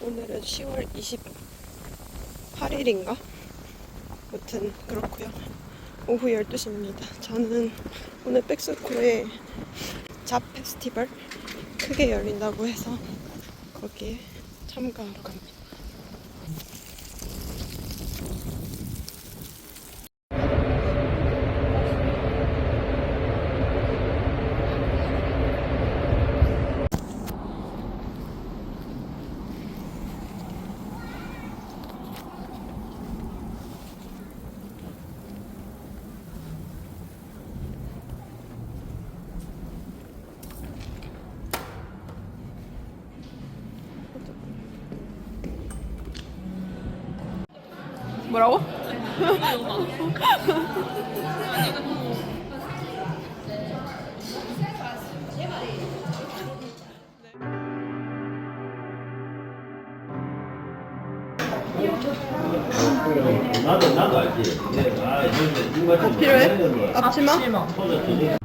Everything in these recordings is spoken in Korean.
오늘은 10월 28일인가? 아무튼 그렇고요. 오후 12시입니다. 저는 오늘 백스코에 잡 페스티벌 크게 열린다고 해서 거기에 참가하러 갑니다. 뭐라고? 나도 나도 알지. 내가 이제 누가 좀 필요해? 하는 거 앞치마?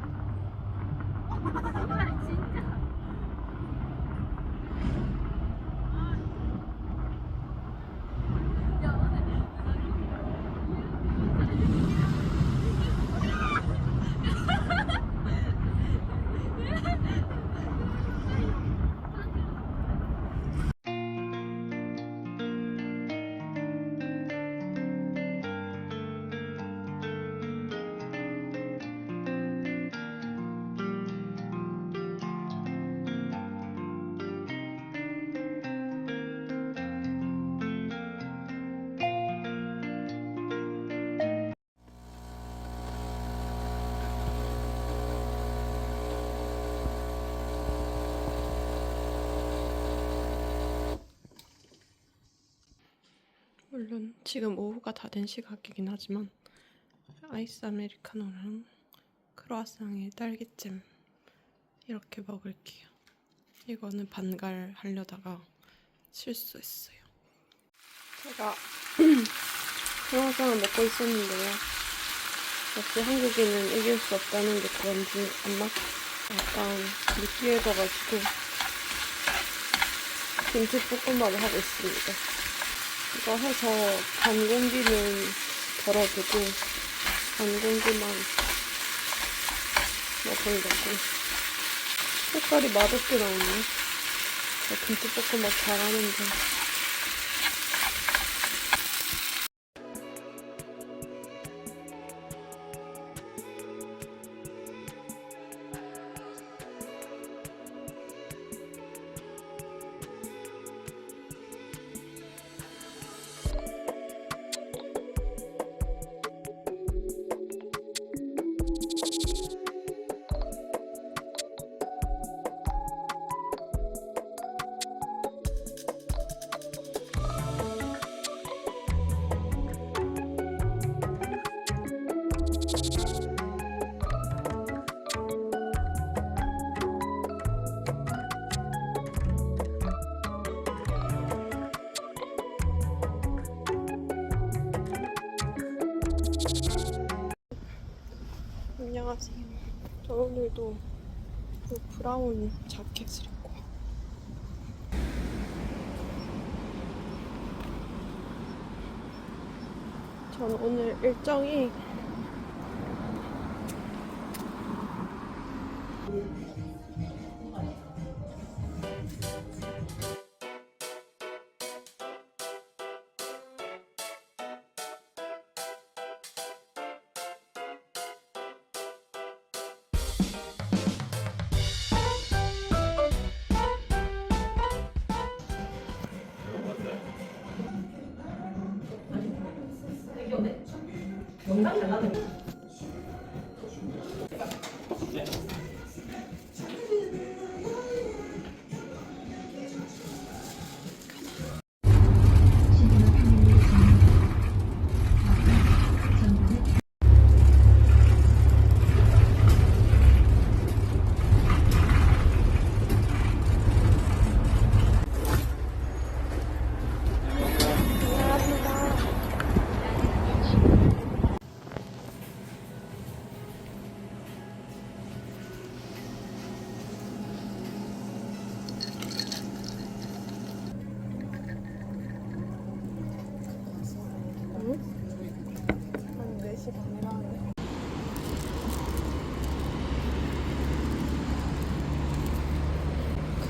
물론 지금 오후가 다 된 시각이긴 하지만 아이스 아메리카노랑 크로아상에 딸기잼 이렇게 먹을게요. 이거는 반갈 하려다가 실수했어요. 제가 크로아상을 먹고 있었는데요. 역시 한국인은 이길 수 없다는 게 그런지 안 맛, 약간 느끼해져가지고 김치 볶음밥을 하고 있습니다. 이거 해서 반 공기는 덜어두고 반 공기만 먹으려고. 색깔이 맛없게 나오네. 저 김치볶음밥 잘하는데 그 브라운 자켓을 입고 전 오늘 일정이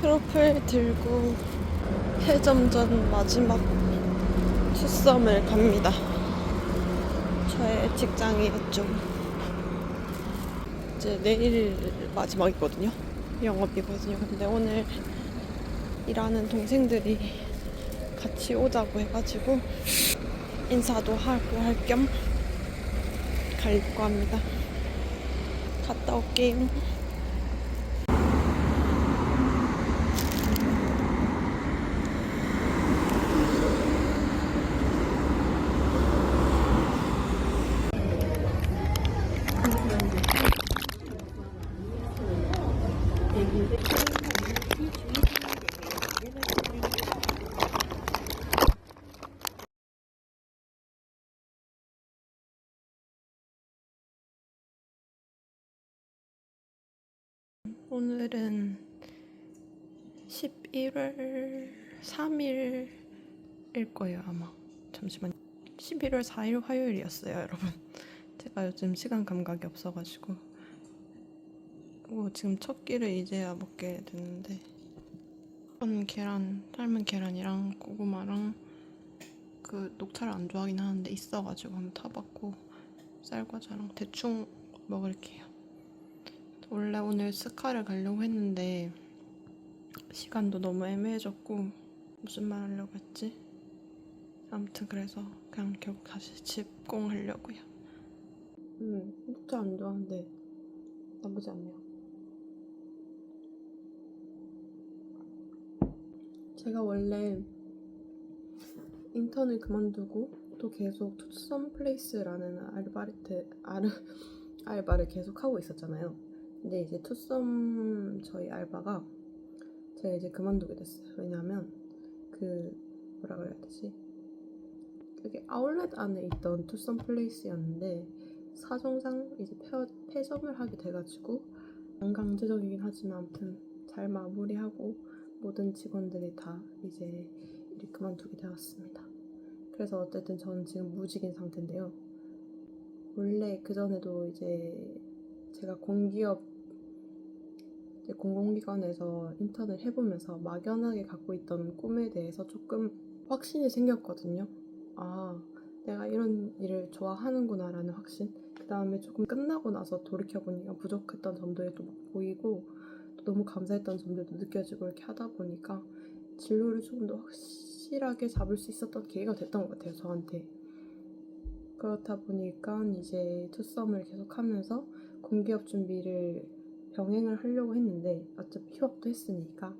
트로플 들고 해점전 마지막 투썸을 갑니다. 저의 직장이었죠. 이제 내일 마지막이거든요. 영업이거든요. 근데 오늘 일하는 동생들이 같이 오자고 해가지고 인사도 하고 할 겸 가려고 합니다. 갔다 올게요. 오늘은 11월 3일일 거예요, 아마. 잠시만. 11월 4일 화요일이었어요, 여러분. 제가 요즘 시간 감각이 없어가지고. 오, 지금 첫 끼를 이제야 먹게 됐는데. 건 계란, 삶은 계란이랑 고구마랑 그 녹차를 안 좋아하긴 하는데 있어가지고 한번 타봤고 쌀과자랑 대충 먹을게요. 원래 오늘 스카를 가려고 했는데 시간도 너무 애매해졌고 무슨 말 하려고 했지? 아무튼 그래서 그냥 결국 다시 집공 하려고요. 음, 녹차 안 좋아하는데 나쁘지 않네요. 제가 원래 인턴을 그만두고 또 계속 투썸 플레이스라는 알바르트 아르 알바를 계속 하고 있었잖아요. 근데 이제 투썸 저희 알바가 제가 이제 그만두게 됐어요. 왜냐하면 그 뭐라 그래야 되지? 그게 아울렛 안에 있던 투썸 플레이스였는데 사정상 이제 폐, 폐점을 하게 돼가지고 반강제적이긴 하지만 아무튼 잘 마무리하고 모든 직원들이 다 이제 일을 그만두게 되었습니다. 그래서 어쨌든 저는 지금 무직인 상태인데요. 원래 그 전에도 이제 제가 공기업 공공기관에서 인턴을 해보면서 막연하게 갖고 있던 꿈에 대해서 조금 확신이 생겼거든요. 아, 내가 이런 일을 좋아하는구나라는 확신. 그 다음에 조금 끝나고 나서 돌이켜보니까 부족했던 막 보이고 또 너무 감사했던 점들도 느껴지고 이렇게 하다 보니까 진로를 조금 더 확실하게 잡을 수 있었던 기회가 됐던 것 같아요, 저한테. 그렇다 보니까 이제 투썸을 계속 하면서 공기업 준비를 병행을 하려고 했는데 어차피 휴학도 했으니까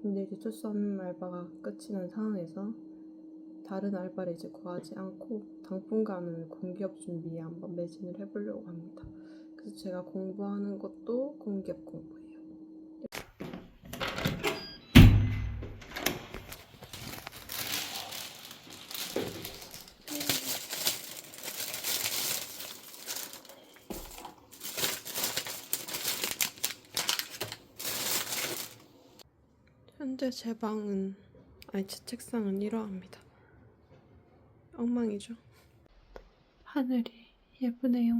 근데 이제 투썸 알바가 끝이 난 상황에서 다른 알바를 이제 구하지 않고 당분간은 공기업 준비에 한번 매진을 해보려고 합니다. 그래서 제가 공부하는 것도 공기업 공부예요. 현재 제 방은 아니 제 책상은 이러합니다. 엉망이죠. 하늘이 예쁘네요.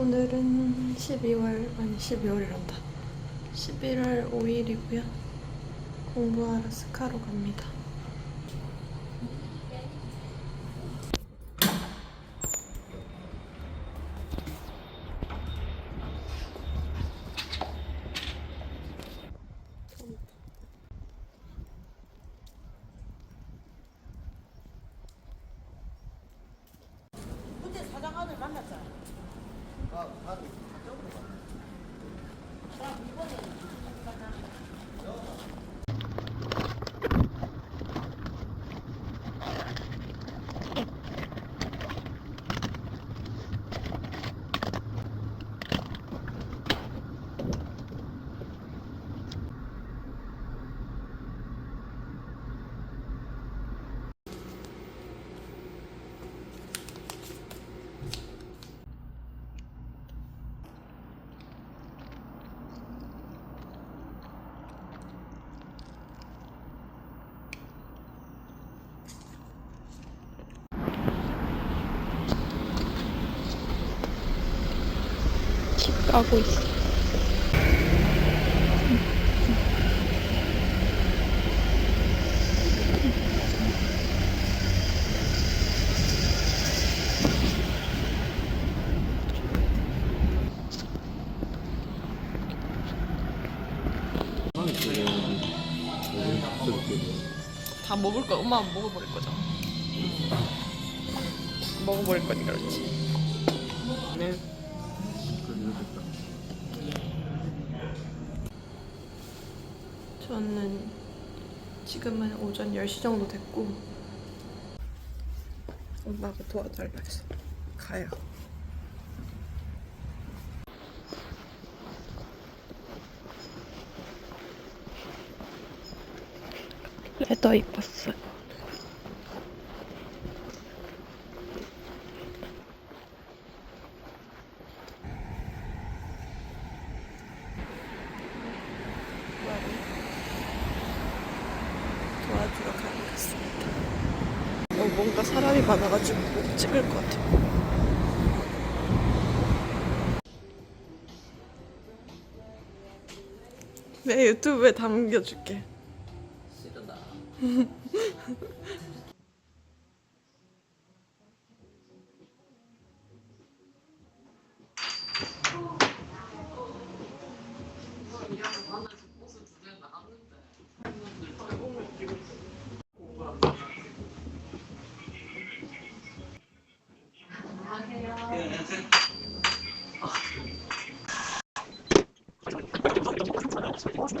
오늘은 12월 아니 12월이란다. 11월 5일이고요. 공부하러 스카로 갑니다 집 가고 있어. 다 먹을 거 엄마 먹어버릴 거잖아 먹어버릴 거니까 그렇지 오전 10시 정도 됐고. 엄마가 도와달라 해서 가요. 레더 입었어요 도와주러 가보겠습니다. 어, 뭔가 사람이 많아가지고 못 찍을 것 같아요. 내 유튜브에 담겨줄게. 싫으다. 영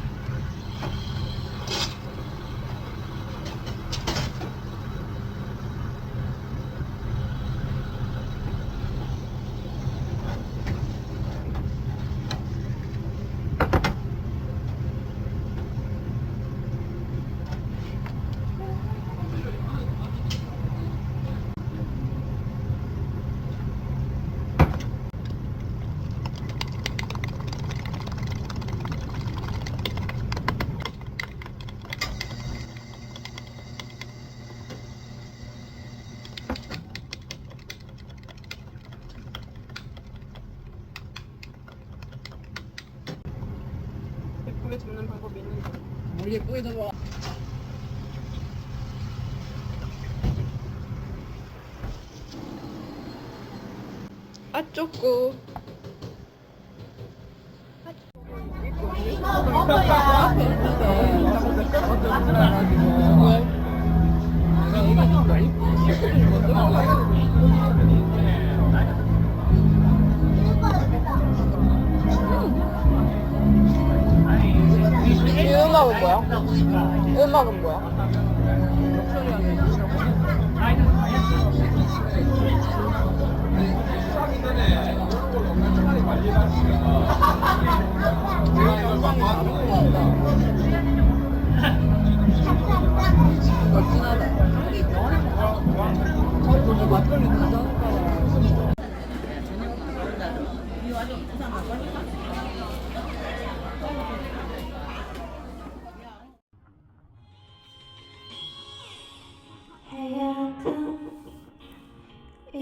물 예쁘게 잡아. 아 쪼꾸. 음악은 뭐야? 음악은 뭐야? 막걸리 가져올까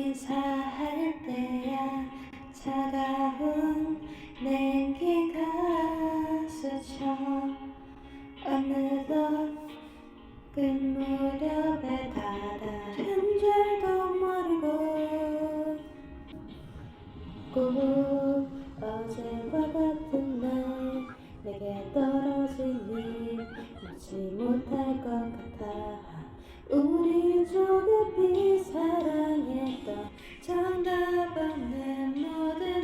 인사할 때야 차가운 냉기가 스쳐 어느덧 그 무렵에 다다른 줄도 모르고 꼭 어제와 같은 날 내게 떨어진 일 잊지 못할 것 같아 우리 조급히 사랑했던 정답 없는 모든